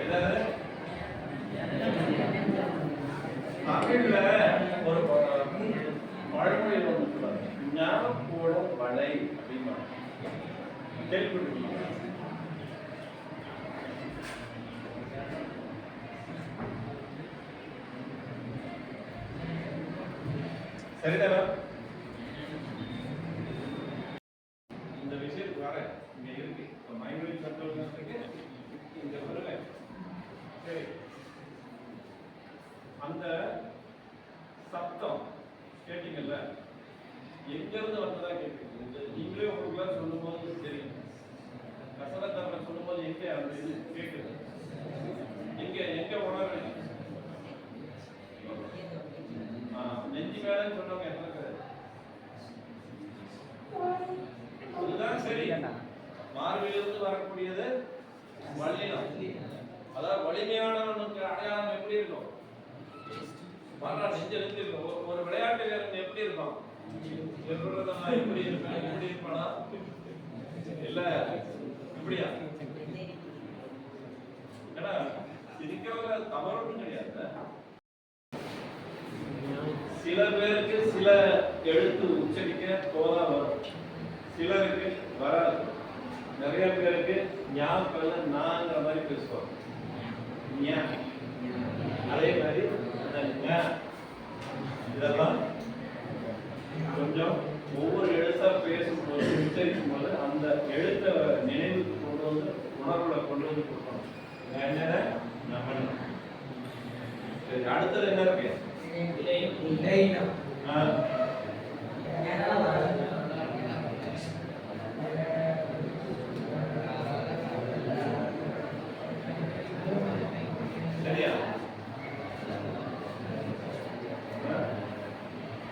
ஏதாவது தமிழ்ல ஒரு ப- பழமொழி ஒன்று சொல்லுவாங்க. ஞாபகோட வளை அப்படிம்பாங்க. கேள்விப்பட்டிருக்கீங்களா? சரிதானா இந்த விஷயத்துக்கு வர இங்க இருக்கு இப்ப மைண்ட் கண்ட்ரோல் இருக்கு இங்க வருவேன் சரி அந்த சத்தம் கேட்டீங்கல்ல எங்க இருந்து வந்ததா கேட்டீங்க நீங்களே உங்களுக்குள்ள சொல்லும்போது தெரியும் கசடத்தவரை சொல்லும்போது எங்க அந்த இது கேட்குது எங்க எங்க உணர்றீங்க ஆ, எத்தனை பேர் அதுதான் சரி. மார்பிலிருந்து வரக்கூடியது வல்லினம் அதாவது வலிமையானவனுக்கு அடையாளம் எப்படி இருக்கும்? மாறா நெஞ்ச நெஞ்சு இருக்கும்? ஒரு- விளையாட்டு வீரன் எப்படி எப்படிதான் எப்படி இருப்பான்? எப்படி இருப்பானா? இல்ல இப்படியா? ஏன்னா சிரிக்கிறவங்க தவறும் கிடையாது. சில பேருக்கு சில எழுத்து உச்சரிக்க தோதா வரும். சிலருக்கு வராது. நிறைய பேருக்கு ஞாபகம் நாங்கிற மாதிரி பேசுவாங்க. அதே மாதிரி இதெல்லாம் கொஞ்சம் ஒவ்வொரு எழுத்தா பேசும்போது உச்சரிக்கும் போது அந்த எழுத்தை நினைவுக்கு கொண்டு வந்து உணர்வுல கொண்டு வந்து கொடுக்கணும் என்ன நம்ம சரி அடுத்தது என்ன இருக்கு?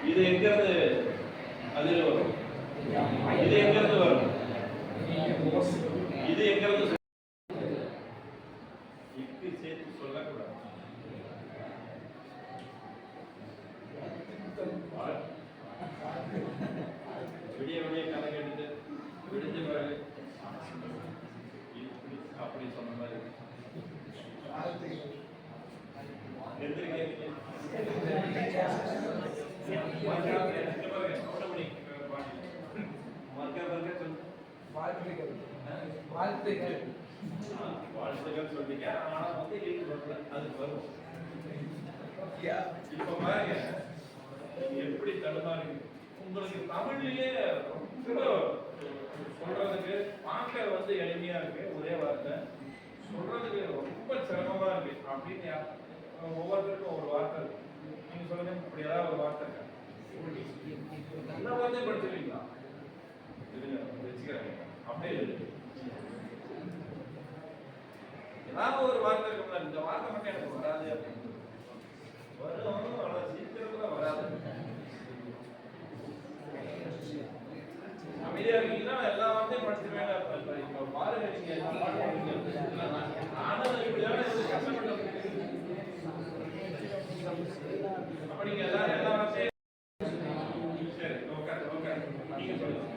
இது எங்க இருந்து அதில் வரும் இது எங்க இருந்து வரும் இது எங்க இருந்து இக்கு சேர்த்து சொல்லக்கூடாது விடிய விடிய கதை கேட்டுட்டு விடிஞ்ச பிறகு இப்படி அப்படி சொன்ன மாதிரி எந்திரிக்க வாழ்த்துக்கள் சொல்றீங்க ஆனா வந்து இது வரல அது வரும் இப்ப பாருங்க. எப்படி தடுமாறி உங்களுக்கு தமிழ்லயே ரொம்ப சொல்றதுக்கு பார்க்க வந்து எளிமையா இருக்கு ஒரே வார்த்தை. சொல்றதுக்கு ரொம்ப சிரமமா இருக்கு. அப்படின்னு ஒவ்வொருத்தருக்கும் ஒரு வார்த்தை இருக்கு. நீங்க சொல்லுங்க இப்படி ஏதாவது ஒரு வார்த்தை இருக்கா. நல்ல வார்த்தை படிச்சிருக்கீங்களா? இருங்க அப்படியே இருக்கு ஏதாவது ஒரு வார்த்தை இருக்கும்ல இந்த வார்த்தை மட்டும் எனக்கு வராது அப்படின்னு வரும் ஆனா சீக்கிரத்துல வராது அமைதியா இருக்கீங்கன்னா எல்லா வார்த்தையும் படிச்சிருவேன் இப்ப இப்ப பாருங்க நீங்க எல்லாம் பாடுறீங்க. நானும் கஷ்டப்பட்டு அப்ப நீங்க எல்லாரும் எல்லா வார்த்தையும் சரி உட்காரு உட்காரு நீங்க சொல்லுங்க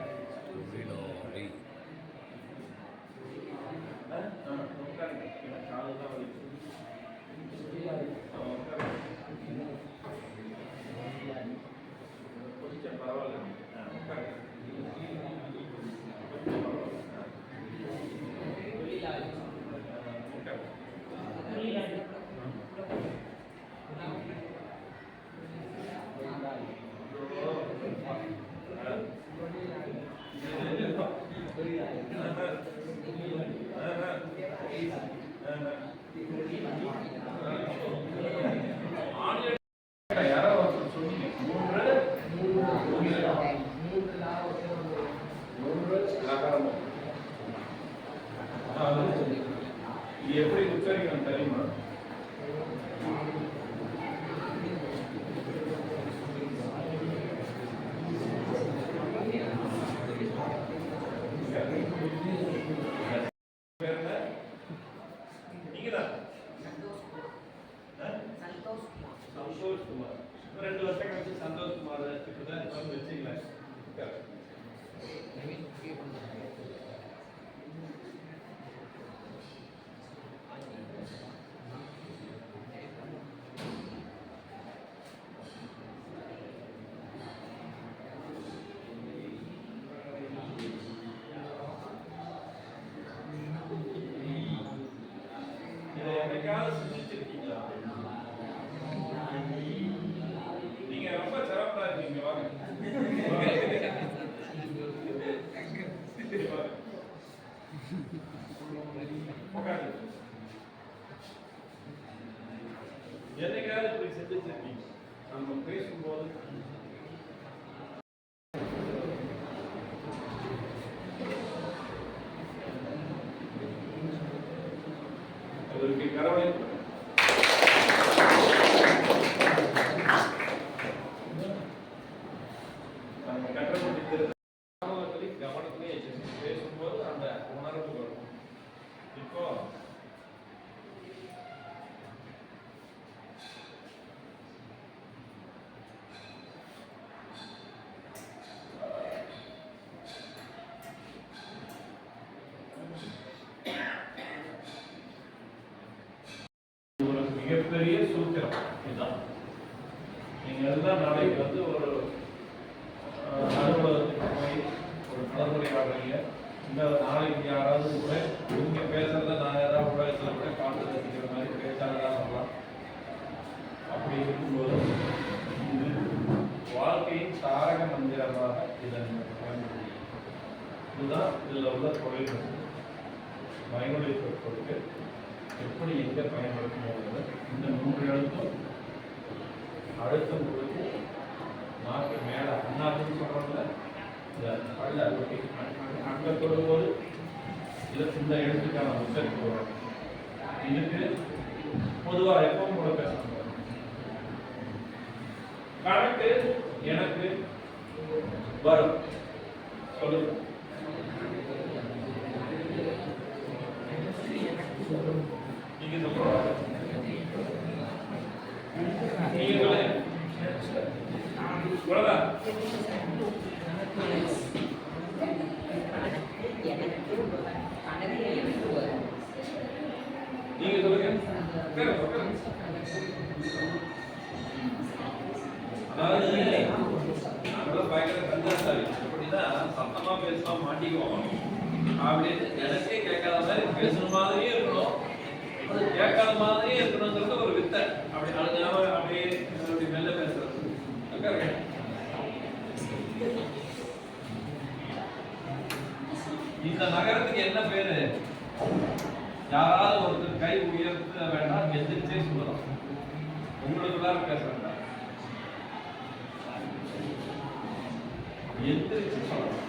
ஆ? ஆ, உட்காருங்க எனக்கு காலு தான் வலிக்குது. ஆ, உட்காருங்க. கொஞ்சம் பரவாயில்ல ஆ, உட்காருங்க. கொஞ்சம் பரவாயில்ல. ஆ. உட்காருங்க. யாரோ ஒருத்தர் சொன்னீங்க மூன்று மூன்று நகரமும் அதாவது இது எப்படி உச்சரிக்கணும் தெரியுமா என்னைக்காவது சிந்திச்சிருக்கீங்களா நீங்க ரொம்ப சிறப்பா இருக்கீங்க வாங்க. என்னைக்காவது இப்படி சிந்திச்சிருக்கீங்க நம்ம பேசும்போது ఎవరికి గర్వం சூத்திரம் இதுதான். நீங்க எல்லாம் நாளைக்கு வந்து ஒரு அஹ், அலுவலகத்துக்கு போய் ஒரு கலந்துரை இந்த நாளைக்கு யாராவது கூட நீங்க பேசுறத நான் யாராவது உலகத்தில் கூட காட்டு ரசிக்கிற மாதிரி பேச்சாளராக சொல்லலாம். அப்படி இருக்கும்போது இது வாழ்க்கையின் தாரக மந்திரமாக இதன் இதுதான் இதில் உள்ள தொழில் பயனுடைய சொற்களுக்கு எப்படி எங்க பயன்படுத்தணுங்கிறது இந்த மூன்று எழுத்தும் அழுத்தம் கொடுத்து நாக்கு மேல அண்ணாக்குன்னு சொல்றோம்ல இந்த பல்ல ஒட்டி அங்க தொடும்போது இதை இந்த எழுத்துக்கான உச்சரிப்பு வரும் இதுக்கு பொதுவா எப்பவும் கூட பேசணும். கணக்கு எனக்கு வரும். சொல்லுங்க நீங்க சொல்லுங்க நீங்க சொல்லுங்க இவ்வளவுதான் எனக்கு கணக்கு எனக்கு வரும் நீங்க சொல்லுங்க உட்காருங்க, உட்காருங்க. அதாவது பயங்கர கந்தாசாலி எப்படின்னா சத்தமா பேசினா மாட்டிக்குவோம். அப்படின்னு எனக்கே கேட்காத மாதிரி பேசுற மாதிரியே இருக்கணும் அது கேட்காத மாதிரியே இருக்கணுங்கிறது ஒரு வித்தை அப்படி அழுகாம அப்படியே அப்படி மெல்ல பேசுறது உட்காருங்க. இந்த நகரத்துக்கு என்ன பேரு? யாராவது ஒருத்தர் கை உயர்த்த வேண்டாம் எந்திரிச்சே சொல்லலாம் உங்களுக்குள்ளார பேச வேண்டாம் எந்திரிச்சு சொல்லலாம்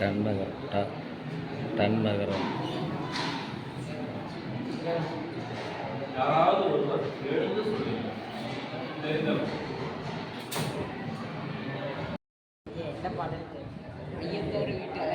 டன் நகரம் டன் நகரம் யாராவது ஒருவர் எழுந்து சொல்லுங்க. தெரிந்தவர் இது என்ன பாடல்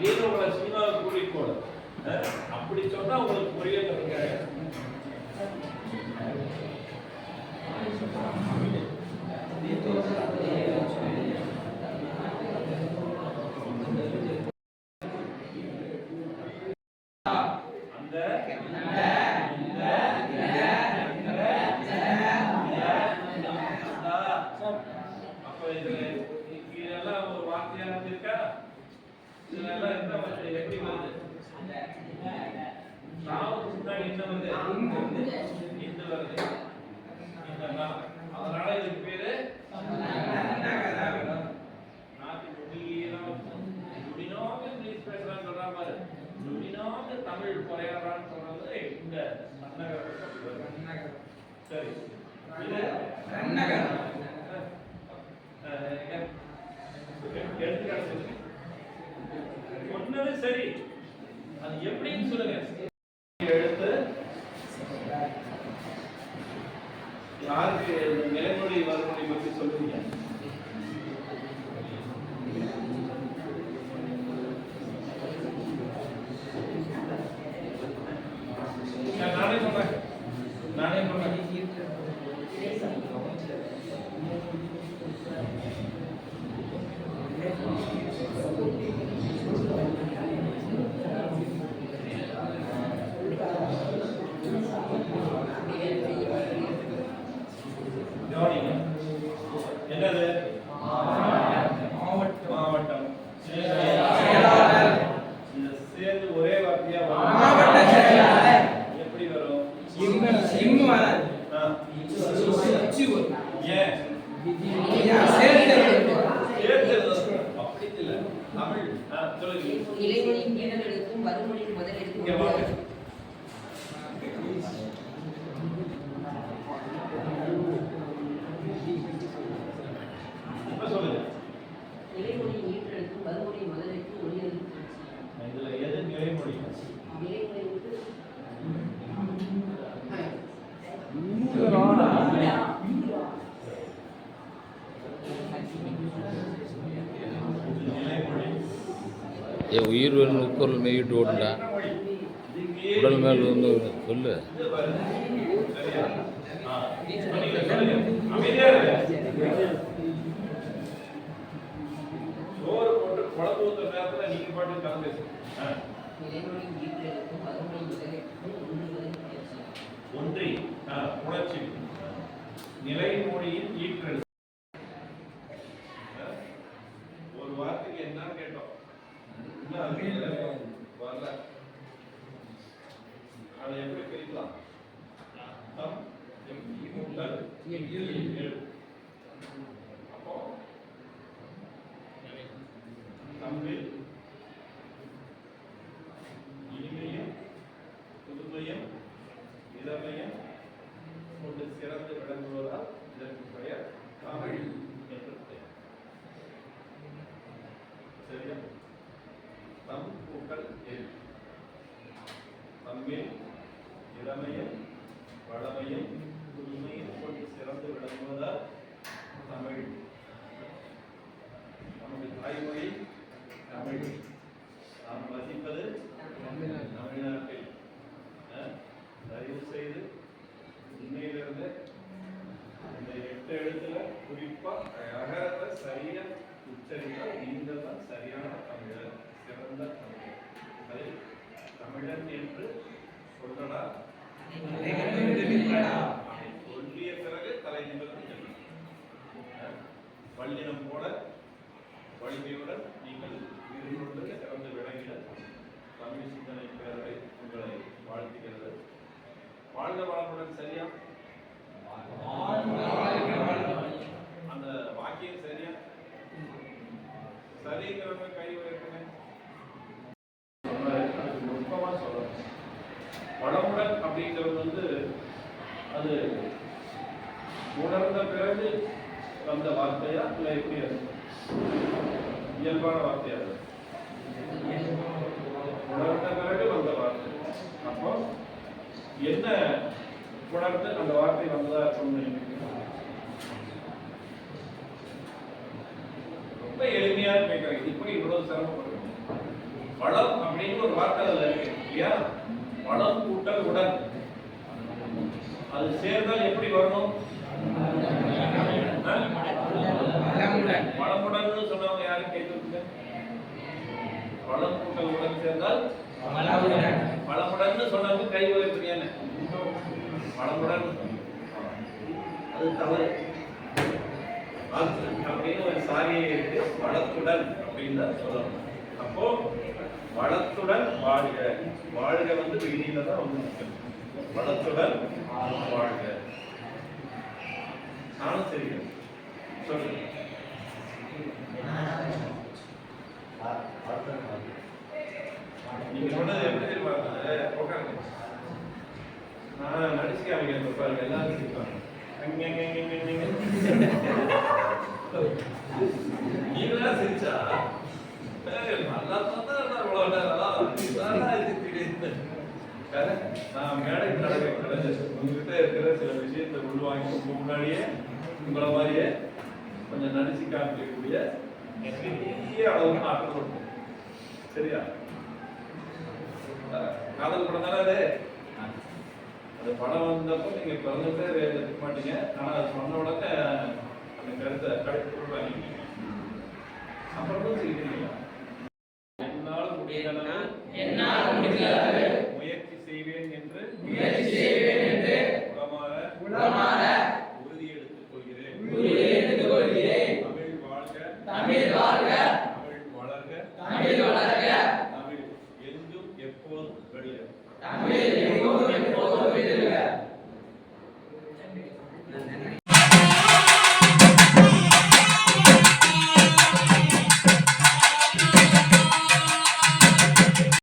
திடீர்னு உங்களை சினிமாவுக்கு கூட்டிட்டு போகுது. அப்படி சொன்னா உங்களுக்கு புரிய அந்த இந்த அப்ப இது இதெல்லாம் ஒரு வார்த்தையா இருக்கா இதெல்லாம் என்ன வருது எப்படி வருது? நாவுக்கு முன்னாடி என்ன வருது? இந்த வருது. இந்த அதனால இதுக்கு பேரு நாக்கு நுடியெல்லாம் நுடினோங்க இங்கிலீஷ் பேசுறான்னு சொல்றா பாரு. நுடினோங்க தமிழ் குறையறான்னு சொல்றது இந்த சரி. இது எ- எடுத்துக்காட்டு சொல்லுங்க. சொன்னது சரி அது எப்படின்னு சொல்லுங்க. எழுத்து யாருக்கு நிலைமொழி உயிர் வேணும் உட்பொருள் மெய்யிட்டு ஓடுண்டா? உடல் மேல் வந்து சொல்லு. ஒன்றை உணர்ச்சி நிலை மொழியின் ஈற்றல். আমাদের வாழ்க வளமுடன் சரியா? அந்த வாக்கியம் சரியா? சரிங்கிறவங்க கை உயர்த்துங்க. சொன்னாரு, நுட்பமா சொல்லணும். வளமுடன் அப்படிங்கிறது வந்து அது உணர்ந்த பிறகு வந்த வார்த்தையா? இல்லை எப்படி இயல்பான வார்த்தையா அது உணர்ந்த பிறகு வந்த வார்த்தை அப்போ என்ன உணர்ந்து அந்த வார்த்தை வந்ததா சொன்னீங்க ரொம்ப எளிமையா கேட்கறேன் இப்படி இவ்வளவு சிரமப்படுறேன் வளம் அப்படின்னு ஒரு வார்த்தை அதுல இருக்கு. இல்லையா? வளம் கூட்டல் உடன் அது சேர்ந்தால் எப்படி வரணும்? வளமுடன் சொன்னவங்க யாரும் கேட்குறீங்க வளம் கூட்டல் உடன் சேர்ந்தால்? வளமுடன். சொன்னவங்க கை உயர்த்துறியானே வளமுடன் அது தவறு. அப்படின்னு ஒரு சாரியை இருக்கு வளத்துடன் அப்படின்னு தான் சொல்லணும். அப்போ வளத்துடன் வாழ்க. வாழ்க வந்து விதியில தான் வந்து முக்கியம் வளத்துடன் வாழ்க. நானும் சரி. சொல்லுங்க. நீங்க சொன்னது எப்படி தெரியுமா? நான் நடிச்சு காமிக்கிறேன் பாருங்க எல்லாரும் சிரிப்பாங்க. அங்க, அங்க, அங்க, அங்க, அங்க. நீங்களா சிரிச்சா? நல்லா பார்த்தா நான் இவ்வளவு நேரம். இதானா இது திடீர்னு? நான் மேடைக்கு நடக்க கிடையாது உங்ககிட்ட இருக்கிற சில விஷயத்தை உள்வாங்கி உங்க முன்னாடியே உங்களை மாதிரியே கொஞ்சம் நடிச்சு காமிக்கக்கூடிய பெரிய அளவுக்கு ஆற்றல் இருக்கும் சரியா? காதல் படம் தானே அது? அந்த படம் வந்தப்போ நீங்கள் பிறந்துட்டு இருக்க மாட்டீங்க. ஆனால் அது சொன்ன உடனே அந்த கருத்தை கொடுப்பாங்க அப்புறம் தெரிவிக்கிறீங்களா